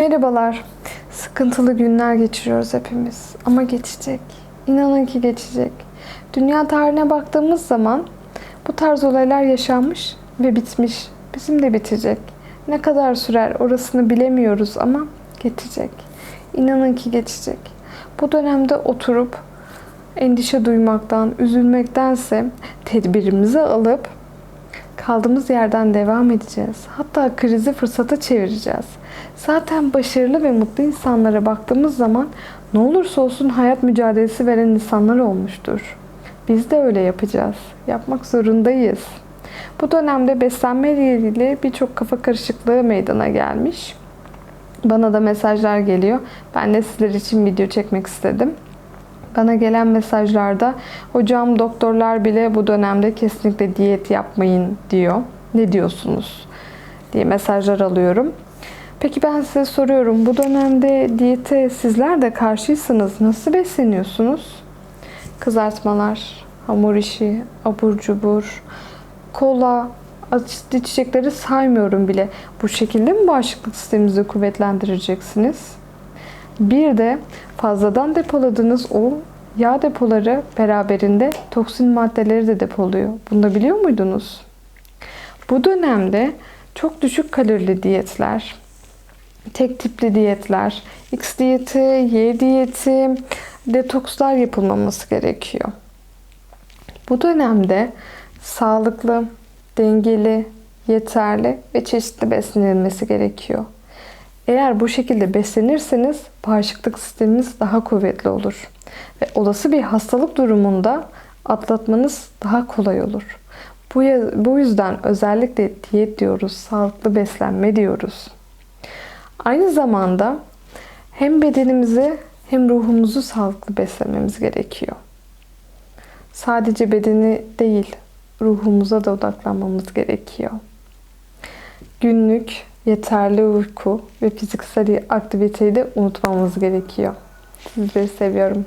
Merhabalar. Sıkıntılı günler geçiriyoruz hepimiz. Ama geçecek. İnanın ki geçecek. Dünya tarihine baktığımız zaman bu tarz olaylar yaşanmış ve bitmiş. Bizim de bitecek. Ne kadar sürer orasını bilemiyoruz ama geçecek. İnanın ki geçecek. Bu dönemde oturup endişe duymaktan, üzülmektense tedbirimizi alıp kaldığımız yerden devam edeceğiz. Hatta krizi fırsata çevireceğiz. Zaten başarılı ve mutlu insanlara baktığımız zaman ne olursa olsun hayat mücadelesi veren insanlar olmuştur. Biz de öyle yapacağız. Yapmak zorundayız. Bu dönemde beslenme ile birçok kafa karışıklığı meydana gelmiş. Bana da mesajlar geliyor. Ben de sizler için video çekmek istedim. Bana gelen mesajlarda hocam doktorlar bile bu dönemde kesinlikle diyet yapmayın diyor. Ne diyorsunuz? diye mesajlar alıyorum. Peki ben size soruyorum. Bu dönemde diyete sizler de karşıysanız nasıl besleniyorsunuz? Kızartmalar, hamur işi, abur cubur, kola, açıklı içecekleri saymıyorum bile. Bu şekilde mi bağışıklık sisteminizi kuvvetlendireceksiniz? Bir de fazladan depoladığınız o yağ depoları beraberinde toksin maddeleri de depoluyor. Bunu da biliyor muydunuz? Bu dönemde çok düşük kalorili diyetler, tek tipli diyetler, X diyeti, Y diyeti, detokslar yapılmaması gerekiyor. Bu dönemde sağlıklı, dengeli, yeterli ve çeşitli beslenilmesi gerekiyor. Eğer bu şekilde beslenirseniz bağışıklık sisteminiz daha kuvvetli olur. Ve olası bir hastalık durumunda atlatmanız daha kolay olur. Bu, bu yüzden özellikle diyet diyoruz, sağlıklı beslenme diyoruz. Aynı zamanda hem bedenimizi hem ruhumuzu sağlıklı beslememiz gerekiyor. Sadece bedeni değil, ruhumuza da odaklanmamız gerekiyor. Günlük yeterli uyku ve fiziksel aktiviteyi de unutmamamız gerekiyor. Sizleri seviyorum.